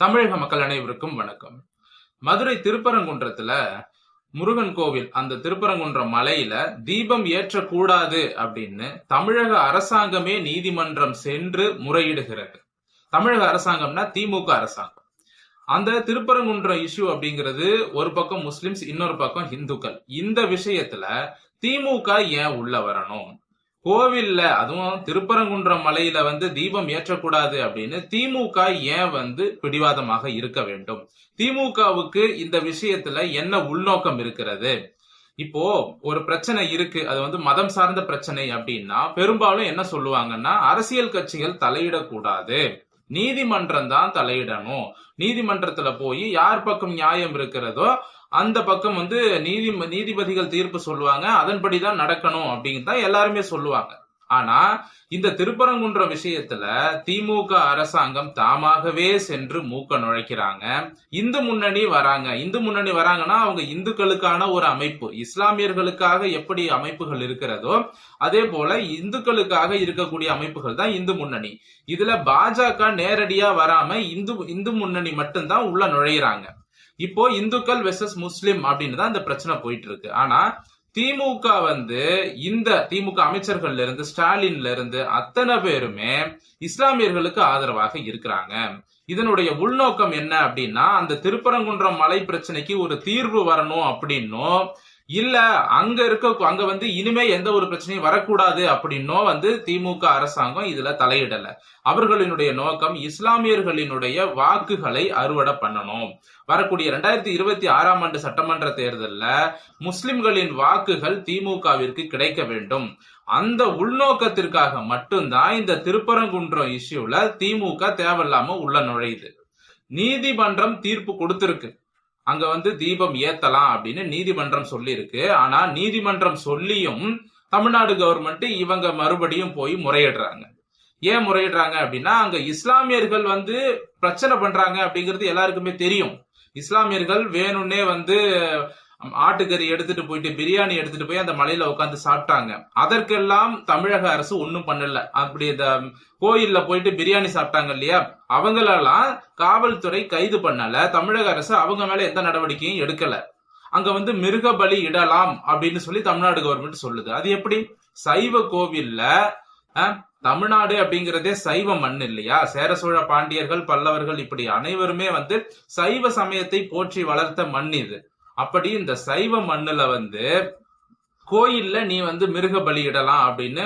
தமிழக மக்கள் அனைவருக்கும் வணக்கம். மதுரை திருப்பரங்குன்றத்துல முருகன் கோவில் அந்த திருப்பரங்குன்றம் மலையில தீபம் ஏற்றக்கூடாது அப்படின்னு தமிழக அரசாங்கமே நீதிமன்றம் சென்று முறையிடுகிறது. தமிழக அரசாங்கம்னா திமுக அரசாங்கம். அந்த திருப்பரங்குன்றம் இஷ்யூ அப்படிங்கிறது ஒரு பக்கம் முஸ்லிம்ஸ் இன்னொரு பக்கம் இந்துக்கள் இந்த விஷயத்துல திமுக ஏன் உள்ள வரணும்? கோவில்ல அதுவும் திருப்பரங்குன்றம் மலையில வந்து தீபம் ஏற்றக்கூடாது அப்படின்னு திமுக ஏன் வந்து பிடிவாதமாக இருக்க வேண்டும்? திமுகவுக்கு இந்த விஷயத்துல என்ன உள்நோக்கம் இருக்கிறது? இப்போ ஒரு பிரச்சனை இருக்கு. அது வந்து மதம் சார்ந்த பிரச்சனை அப்படின்னா பெரும்பாலும் என்ன சொல்லுவாங்கன்னா அரசியல் கட்சிகள் தலையிடக்கூடாது. நீதிமன்றம் தான் தலையிடணும். நீதிமன்றத்துல போய் யார் பக்கம் நியாயம் இருக்கிறதோ அந்த பக்கம் வந்து நீதி நீதிபதிகள் தீர்ப்பு சொல்லுவாங்க. அதன்படி தான் நடக்கணும் அப்படின்னு தான் எல்லாருமே சொல்லுவாங்க. ஆனா இந்த திருப்பரங்குன்ற விஷயத்துல திமுக அரசாங்கம் தாமாகவே சென்று மூக்க நுழைக்கிறாங்க. இந்து முன்னணி வராங்க. இந்து முன்னணி வராங்கன்னா அவங்க இந்துக்களுக்கான ஒரு அமைப்பு. இஸ்லாமியர்களுக்காக எப்படி அமைப்புகள் இருக்கிறதோ அதே போல இந்துக்களுக்காக இருக்கக்கூடிய அமைப்புகள் தான் இந்து முன்னணி. இதுல பாஜக நேரடியா வராம இந்து இந்து முன்னணி மட்டும்தான் உள்ள நுழையிறாங்க. இப்போ இந்துக்கள் வெர்சஸ் முஸ்லிம் அப்படின்னு தான் இந்த பிரச்சனை போயிட்டு இருக்கு. ஆனா திமுக வந்து இந்த திமுக அமைச்சர்கள்ல இருந்து ஸ்டாலின்ல இருந்து அத்தனை பேருமே இஸ்லாமியர்களுக்கு ஆதரவாக இருக்கிறாங்க. இதனுடைய உள்நோக்கம் என்ன அப்படின்னா அந்த திருப்பரங்குன்றம் மலை பிரச்சனைக்கு ஒரு தீர்வு வரணும் அப்படின்னும் இல்ல அங்க இருக்க அங்க வந்து இனிமே எந்த ஒரு பிரச்சனையும் வரக்கூடாது அப்படின்னோ வந்து திமுக அரசாங்கம் இதுல தலையிடல. அவர்களினுடைய நோக்கம் இஸ்லாமியர்களினுடைய வாக்குகளை அறுவடை பண்ணணும். வரக்கூடிய ரெண்டாயிரத்தி இருபத்தி ஆறாம் ஆண்டு சட்டமன்ற தேர்தலில் முஸ்லிம்களின் வாக்குகள் திமுகவிற்கு கிடைக்க வேண்டும். அந்த உள்நோக்கத்திற்காக மட்டும்தான் இந்த திருப்பரங்குன்றம் இஷ்யூல திமுக தேவையில்லாம உள்ள நுழையுது. நீதிமன்றம் தீர்ப்பு கொடுத்திருக்கு. அங்க வந்து தீபம் ஏத்தலாம் அப்படின்னு நீதிமன்றம் சொல்லியிருக்கு. ஆனா நீதிமன்றம் சொல்லியும் தமிழ்நாடு கவர்மெண்ட் இவங்க மறுபடியும் போய் முறையிடுறாங்க. ஏன் முறையிடுறாங்க அப்படின்னா அங்க இஸ்லாமியர்கள் வந்து பிரச்சனை பண்றாங்க அப்படிங்கிறது எல்லாருக்குமே தெரியும். இஸ்லாமியர்கள் வேணும்னே வந்து ஆட்டுக்கறி எடுத்துட்டு போயிட்டு பிரியாணி எடுத்துட்டு போய் அந்த மலையில உட்காந்து சாப்பிட்டாங்க. அதற்கெல்லாம் தமிழக அரசு ஒன்றும் பண்ணல. அப்படி இந்த கோயில்ல போயிட்டு பிரியாணி சாப்பிட்டாங்க இல்லையா? அவங்களெல்லாம் காவல்துறை கைது பண்ணல. தமிழக அரசு அவங்க மேல எந்த நடவடிக்கையும் எடுக்கல. அங்க வந்து மிருக பலி இடலாம் அப்படின்னு சொல்லி தமிழ்நாடு கவர்மெண்ட் சொல்லுது. அது எப்படி? சைவ கோவில்ல தமிழ்நாடு அப்படிங்கிறதே சைவ மண் இல்லையா? சேர சோழ பாண்டியர்கள் பல்லவர்கள் இப்படி அனைவருமே வந்து சைவ சமயத்தை போற்றி வளர்த்த மண் இது. அப்படி இந்த சைவ மண்ணுல வந்து கோயில்ல நீ வந்து மிருக பலியிடலாம் அப்படின்னு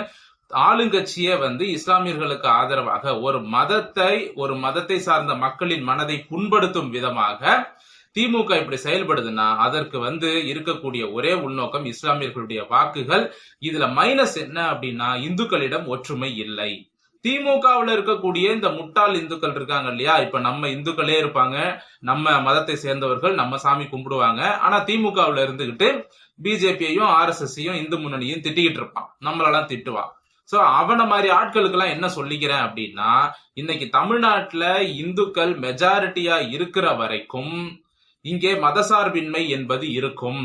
ஆளுங்கட்சியே வந்து இஸ்லாமியர்களுக்கு ஆதரவாக ஒரு மதத்தை ஒரு மதத்தை சார்ந்த மக்களின் மனதை புண்படுத்தும் விதமாக திமுக இப்படி செயல்படுதுன்னா அதற்கு வந்து இருக்கக்கூடிய ஒரே உள்நோக்கம் இஸ்லாமியர்களுடைய வாக்குகள். இதுல மைனஸ் என்ன அப்படின்னா இந்துக்களிடம் ஒற்றுமை இல்லை. திமுகவுல இருக்கக்கூடிய இந்த முட்டாள் இந்துக்கள் இருக்காங்க இல்லையா? இப்ப நம்ம இந்துக்களே இருப்பாங்க. நம்ம மதத்தை சேர்ந்தவர்கள் நம்ம சாமி கும்பிடுவாங்க. ஆனா திமுகவுல இருந்துகிட்டு பிஜேபியையும் ஆர் எஸ் இந்து முன்னணியும் திட்டிக்கிட்டு இருப்பான். நம்மளெல்லாம் திட்டுவான் சோ அவனை மாதிரி ஆட்களுக்கு எல்லாம் என்ன சொல்லிக்கிறேன் அப்படின்னா இன்னைக்கு தமிழ்நாட்டுல இந்துக்கள் மெஜாரிட்டியா இருக்கிற வரைக்கும் இங்கே மதசார்பின்மை என்பது இருக்கும்.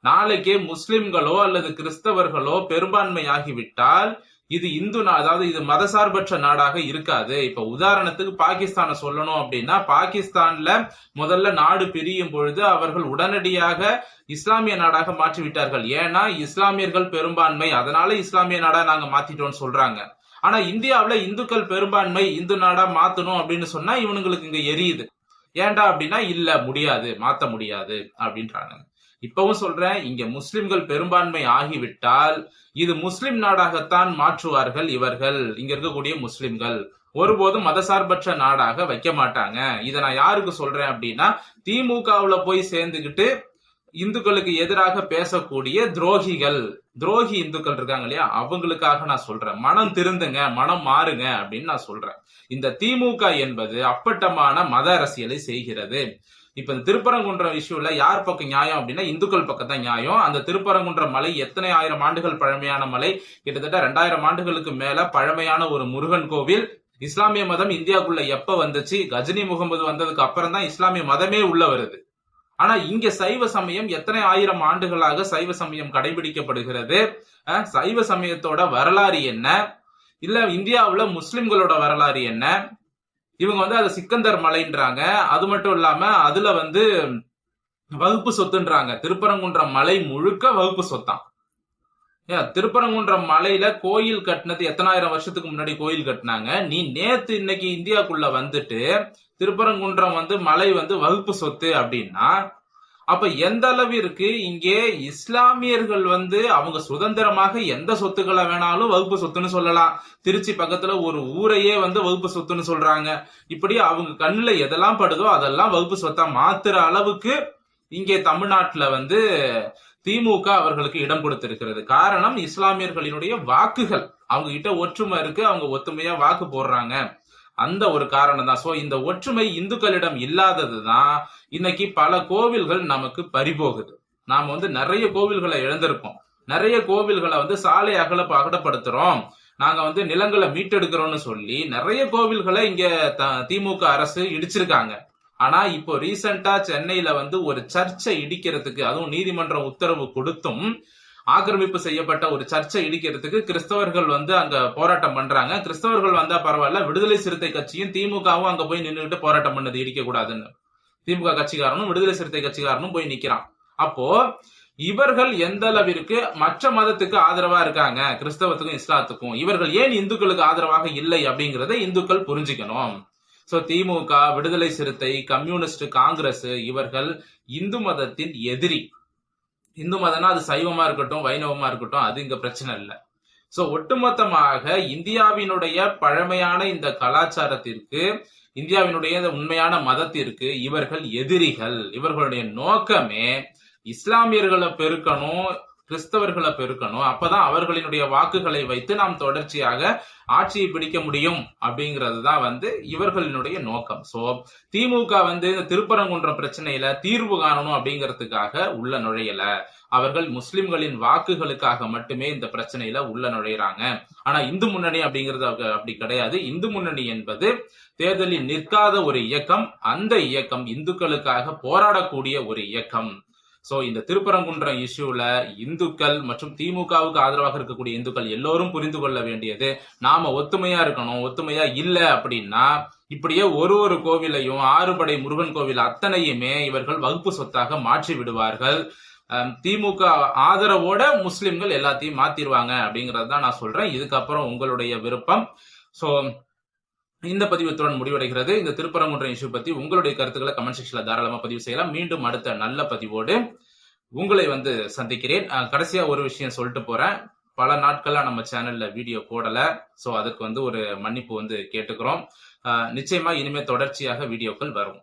நாளைக்கே முஸ்லிம்களோ அல்லது கிறிஸ்தவர்களோ பெரும்பான்மை ஆகிவிட்டால் இது இந்து அதாவது இது மதசார்பற்ற நாடாக இருக்காது. இப்ப உதாரணத்துக்கு பாகிஸ்தானை சொல்லணும் அப்படின்னா பாகிஸ்தான்ல முதல்ல நாடு பிரியும் பொழுது அவர்கள் உடனடியாக இஸ்லாமிய நாடாக மாற்றி விட்டார்கள் ஏன்னா இஸ்லாமியர்கள் பெரும்பான்மை அதனால இஸ்லாமிய நாடா நாங்க மாத்திட்டோம்னு சொல்றாங்க. ஆனா இந்தியாவில இந்துக்கள் பெரும்பான்மை இந்து நாடா மாத்தணும் அப்படின்னு சொன்னா இவனுங்களுக்கு இங்க எரியுது. ஏன்டா அப்படின்னா இல்ல முடியாது மாத்த முடியாது அப்படின்றாங்க இப்பவும் சொல்றேன் இங்க முஸ்லிம்கள் பெரும்பான்மை ஆகிவிட்டால் இது முஸ்லிம் நாடாகத்தான் மாற்றுவார்கள் இவர்கள். இங்க இருக்கக்கூடிய முஸ்லிம்கள் ஒருபோதும் மதசார்பற்ற நாடாக வைக்க மாட்டாங்க. இதை நான் யாருக்கு சொல்றேன் அப்படின்னா திமுகவுல போய் சேர்ந்துகிட்டு இந்துக்களுக்கு எதிராக பேசக்கூடிய துரோகிகள். துரோகி இந்துக்கள் இருக்காங்க இல்லையா? அவங்களுக்காக நான் சொல்றேன். மனம் திருந்துங்க மனம் மாறுங்க அப்படின்னு நான் சொல்றேன். இந்த திமுக என்பது அப்பட்டமான மத அரசியலை செய்கிறது. இப்ப இந்த திருப்பரங்குன்றம் இஷ்யூல யார் பக்கம் நியாயம் அப்படின்னா இந்துக்கள் பக்கம் தான் நியாயம். அந்த திருப்பரங்குன்ற மலை எத்தனை ஆயிரம் ஆண்டுகள் பழமையான மலை? கிட்டத்தட்ட ரெண்டாயிரம் ஆண்டுகளுக்கு மேல பழமையான ஒரு முருகன் கோவில். இஸ்லாமிய மதம் இந்தியாவுக்குள்ள எப்ப வந்துச்சு? கஜினி முகமது வந்ததுக்கு அப்புறம் தான் இஸ்லாமிய மதமே உள்ள வருது. ஆனா இங்க சைவ சமயம் எத்தனை ஆயிரம் ஆண்டுகளாக சைவ சமயம் கடைபிடிக்கப்படுகிறது? சைவ சமயத்தோட வரலாறு என்ன? இல்ல இந்தியாவுல முஸ்லிம்களோட வரலாறு என்ன? இவங்க வந்து அதை சிக்கந்தர் மலைன்றாங்க. அது மட்டும் இல்லாம அதுல வந்து வகுப்பு சொத்துன்றாங்க. திருப்பரங்குன்றம் மலை முழுக்க வகுப்பு சொத்தான். திருப்பரங்குன்றம் மலையில கோயில் கட்டினது எத்தனாயிரம் வருஷத்துக்கு முன்னாடி கோயில் கட்டினாங்க. நீ நேத்து இன்னைக்கு இந்தியாக்குள்ள வந்துட்டு திருப்பரங்குன்றம் வந்து மலை வந்து வகுப்பு சொத்து அப்படின்னா அப்ப எந்த அளவிற்கு இங்கே இஸ்லாமியர்கள் வந்து அவங்க சுதந்திரமாக எந்த சொத்துக்களை வேணாலும் வகுப்பு சொத்துன்னு சொல்லலாம். திருச்சி பக்கத்துல ஒரு ஊரையே வந்து வகுப்பு சொத்துன்னு சொல்றாங்க. இப்படி அவங்க கண்ணுல எதெல்லாம் படுதோ அதெல்லாம் வகுப்பு சொத்தா மாத்துற அளவுக்கு இங்கே தமிழ்நாட்டில் வந்து திமுக அவர்களுக்கு இடம் கொடுத்திருக்கிறது. காரணம் இஸ்லாமியர்களினுடைய வாக்குகள். அவங்க கிட்ட ஒற்றுமை இருக்கு அவங்க ஒத்துமையா வாக்கு போடுறாங்க. அந்த ஒரு காரணம் தான். சோ இந்த ஒற்றுமை இந்துக்களிடம் இல்லாதது தான் இன்னைக்கு பல கோவில்கள் நமக்கு பறிபோகுது. நாம வந்து நிறைய கோவில்களை இழந்திருக்கோம் நிறைய கோவில்களை வந்து சாலை அகல அகலப்படுத்துறோம். நாங்க வந்து நிலங்களை மீட்டெடுக்கிறோம்னு சொல்லி நிறைய கோவில்களை இங்க த- திமுக அரசு இடிச்சிருக்காங்க. ஆனா இப்போ ரீசெண்டா சென்னையில வந்து ஒரு சர்ச்சை இடிக்கிறதுக்கு அதுவும் நீதிமன்றம் உத்தரவு கொடுத்தும் ஆக்கிரமிப்பு செய்யப்பட்ட ஒரு சர்ச்சை இடிக்கிறதுக்கு கிறிஸ்தவர்கள் வந்து அங்க போராட்டம் பண்றாங்க. கிறிஸ்தவர்கள் வந்தா பரவாயில்ல விடுதலை சிறுத்தை கட்சியும் திமுகவும் அங்க போய் நின்னுகிட்டு போராட்டம் பண்ணது இடிக்க கூடாதுன்னு திமுக கட்சிக்காரனும் விடுதலை சிறுத்தை கட்சிக்காரனும் போய் நிக்கிறான். அப்போ இவர்கள் எந்த அளவிற்கு மற்ற மதத்துக்கு ஆதரவா இருக்காங்க? கிறிஸ்தவத்துக்கும் இஸ்லாத்துக்கும். இவர்கள் ஏன் இந்துக்களுக்கு ஆதரவாக இல்லை அப்படிங்கறத இந்துக்கள் புரிஞ்சுக்கணும். சோ திமுக விடுதலை சிறுத்தை கம்யூனிஸ்ட் காங்கிரஸ் இவர்கள் இந்து மதத்தின் எதிரி. இந்து மதம்னா அது சைவமா இருக்கட்டும் வைணவமா இருக்கட்டும் அது இங்க பிரச்சனை இல்லை. சோ ஒட்டுமொத்தமாக இந்தியாவினுடைய பழமையான இந்த கலாச்சாரத்திற்கு இந்தியாவினுடைய உண்மையான மதத்திற்கு இவர்கள் எதிரிகள். இவர்களுடைய நோக்கமே இஸ்லாமியர்களை பெருக்கணும் கிறிஸ்தவர்களை பெருக்கணும். அப்பதான் அவர்களினுடைய வாக்குகளை வைத்து நாம் தொடர்ச்சியாக ஆட்சியை பிடிக்க முடியும் அப்படிங்கிறது தான் வந்து இவர்களினுடைய நோக்கம். சோ திமுக வந்து இந்த திருப்பரங்குன்ற பிரச்சனையில தீர்வு காணணும் அப்படிங்கிறதுக்காக உள்ள நுழையல. அவர்கள் முஸ்லிம்களின் வாக்குகளுக்காக மட்டுமே இந்த பிரச்சனையில உள்ள நுழையிறாங்க. ஆனா இந்து முன்னணி அப்படிங்கிறது அப்படி கிடையாது. இந்து முன்னணி என்பது தேர்தலில் நிற்காத ஒரு இயக்கம் அந்த இயக்கம் இந்துக்களுக்காக போராடக்கூடிய ஒரு இயக்கம். ஸோ இந்த திருப்பரங்குன்றம் இஷ்யூவில் இந்துக்கள் மற்றும் திமுகவுக்கு ஆதரவாக இருக்கக்கூடிய இந்துக்கள் எல்லோரும் புரிந்து கொள்ள வேண்டியது. நாம ஒத்துமையா இருக்கணும் ஒத்துமையா இல்லை அப்படின்னா இப்படியே ஒரு ஒரு கோவிலையும் ஆறுபடை முருகன் கோவில் அத்தனையுமே இவர்கள் வகுப்பு சொத்தாக மாற்றி விடுவார்கள். திமுக ஆதரவோட முஸ்லிம்கள் எல்லாத்தையும் மாத்திருவாங்க அப்படிங்கறது தான் நான் சொல்றேன். இதுக்கப்புறம் உங்களுடைய விருப்பம். ஸோ இந்த பதிவு இத்துடன் முடிவடைகிறது. இந்த திருப்பரங்குன்றம் இஷ்யூ பத்தி உங்களுடைய கருத்துக்களை கமெண்ட் செக்ஷன்ல தாராளமா பதிவு செய்யலாம். மீண்டும் அடுத்த நல்ல பதிவோடு உங்களை வந்து சந்திக்கிறேன். கடைசியா ஒரு விஷயம் சொல்லிட்டு போறேன். பல நாட்களா நம்ம சேனல்ல வீடியோ போடல. சோ அதுக்கு வந்து ஒரு மன்னிப்பு வந்து கேட்டுக்கிறோம். நிச்சயமா இனிமே தொடர்ச்சியாக வீடியோக்கள் வரும்.